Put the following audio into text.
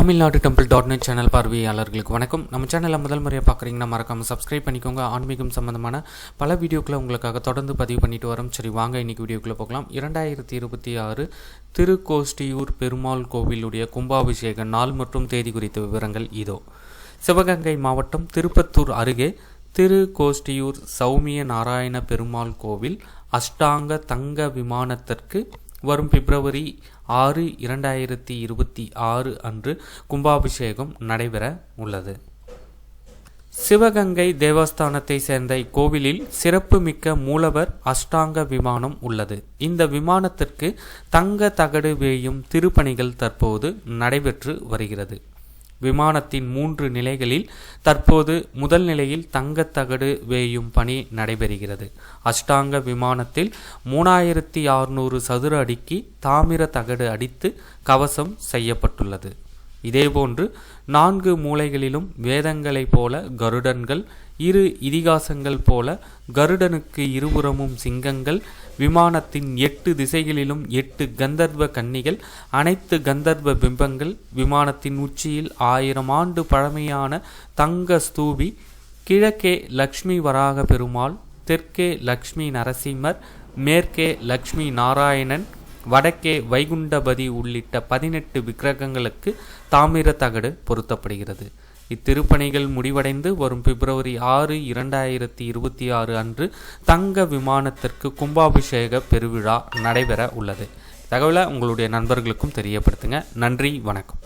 Tamil Nadu temple dot net channel பார்வையாளர்களுக்கு வணக்கம். நம்ம சேனலில் முதல் முறையாக பார்க்குறீங்கன்னா மறக்காமல் சப்ஸ்கிரைப் பண்ணிக்கோங்க. ஆன்மீகம் சம்மந்தமான பல வீடியோக்களை உங்களுக்காக தொடர்ந்து பதிவு பண்ணிட்டு வரோம். சரி வாங்க இன்னைக்கு வீடியோக்குள்ளே போகலாம். இரண்டாயிரத்தி இருபத்தி ஆறு திருக்கோஷ்டியூர் பெருமாள் கோவிலுடைய கும்பாபிஷேக நாள் மற்றும் தேதி குறித்த விவரங்கள் இதோ. சிவகங்கை மாவட்டம் திருப்பத்தூர் அருகே திருக்கோஷ்டியூர் சௌமிய நாராயண பெருமாள் கோவில் அஷ்டாங்க தங்க விமானத்திற்கு வரும் பிப்ரவரி ஆறு இரண்டாயிரத்தி இருபத்தி ஆறு அன்று கும்பாபிஷேகம் நடைபெற உள்ளது. சிவகங்கை தேவஸ்தானத்தை சேர்ந்த இக்கோவிலில் சிறப்புமிக்க மூலவர் அஷ்டாங்க விமானம் உள்ளது. இந்த விமானத்திற்கு தங்க தகடு வேயும் திருப்பணிகள் தற்போது நடைபெற்று வருகிறது. விமானத்தின் மூன்று நிலைகளில் தற்போது முதல் நிலையில் தங்கத்தகடு வேயும் பணி நடைபெறுகிறது. அஷ்டாங்க விமானத்தில் மூணாயிரத்தி அறுநூறு சதுர அடிக்கு தாமிர தகடு அடித்து கவசம் செய்யப்பட்டுள்ளது. இதேபோன்று நான்கு மூலைகளிலும் வேதங்களைப் போல கருடன்கள் இரு இதிகாசங்கள் போல கருடனுக்கு இருபுறமும் சிங்கங்கள் விமானத்தின் எட்டு திசைகளிலும் எட்டு கந்தர்வ கன்னிகள் அனைத்து கந்தர்வ பிம்பங்கள் விமானத்தின் உச்சியில் ஆயிரம் ஆண்டு பழமையான தங்க ஸ்தூபி கிழக்கே லக்ஷ்மி வராக பெருமாள் தெற்கே லக்ஷ்மி நரசிம்மர் மேற்கே லக்ஷ்மி நாராயணன் வடக்கே வைகுண்டபதி உள்ளிட்ட பதினெட்டு விக்கிரகங்களுக்கு தாமிர தகடு பொருத்தப்படுகிறது. இத்திருப்பணிகள் முடிவடைந்து வரும் பிப்ரவரி ஆறு இரண்டாயிரத்தி இருபத்தி ஆறு அன்று தங்க விமானத்திற்கு கும்பாபிஷேக பெருவிழா நடைபெற உள்ளது. தகவலை உங்களுடைய நண்பர்களுக்கும் தெரியப்படுத்துங்க. நன்றி வணக்கம்.